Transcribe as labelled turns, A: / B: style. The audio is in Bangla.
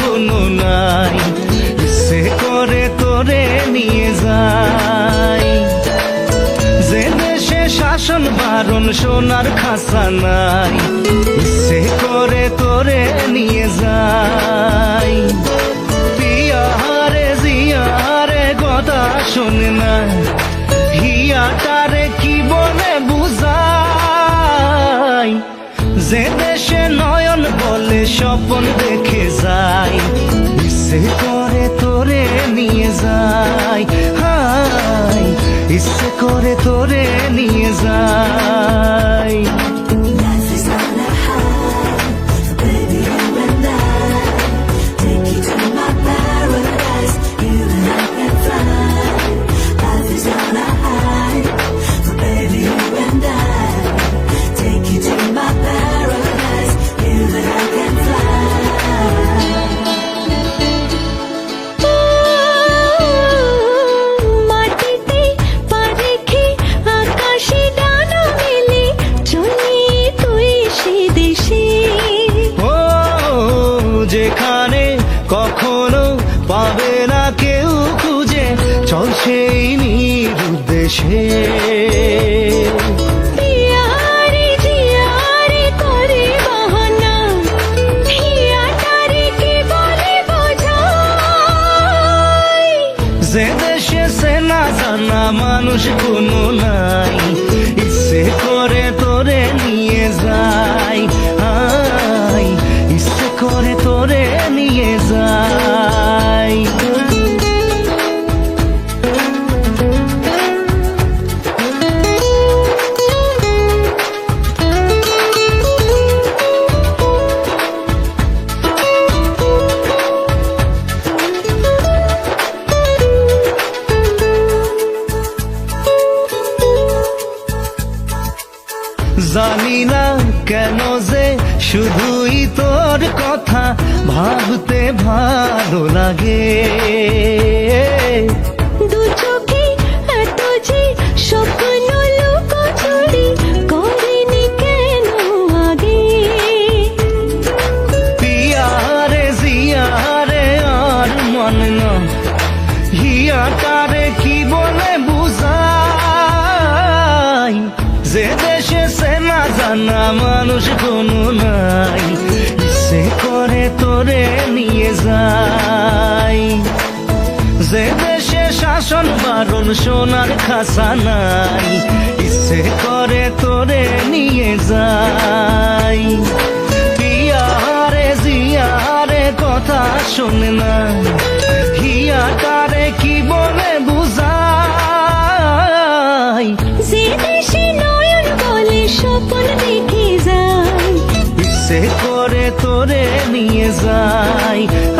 A: কোনো নাই। সে করে তোরে নিয়ে যায়। যে দেশে শাসন বারণ সোনার খাসা নাই, সে করে তোরে নিয়ে যায়। পিয়ারে জিয়ারে কথা শোনে না। হিয়াটারে কি বলে বুঝাই যে দেশে নয়ন বলে স্বপন দেখে সে করে তোরে নিয়ে যায় হাই ইচ্ছে করে তোরে নিয়ে যায় কখনো পাবে না কেউ খুঁজে। চল সেই
B: বোঝাই?
A: যে দেশে সে না জানা মানুষ কোনো নাই। ইচ্ছে করে তোরে নিয়ে যায়। জানি না কেন যে শুধুই তোর কথা ভাবতে ভালো লাগে। জানা মানুষ কোনো নাই সে করে তোরে নিয়ে যায়। যে দেশে শাসন বারণ সোনার খাসা নাই ইচ্ছে করে তোরে নিয়ে যায়। কথা শোনে না, হিয়াটারে কি বলে বুঝাই করে তোরে নিয়ে যায়।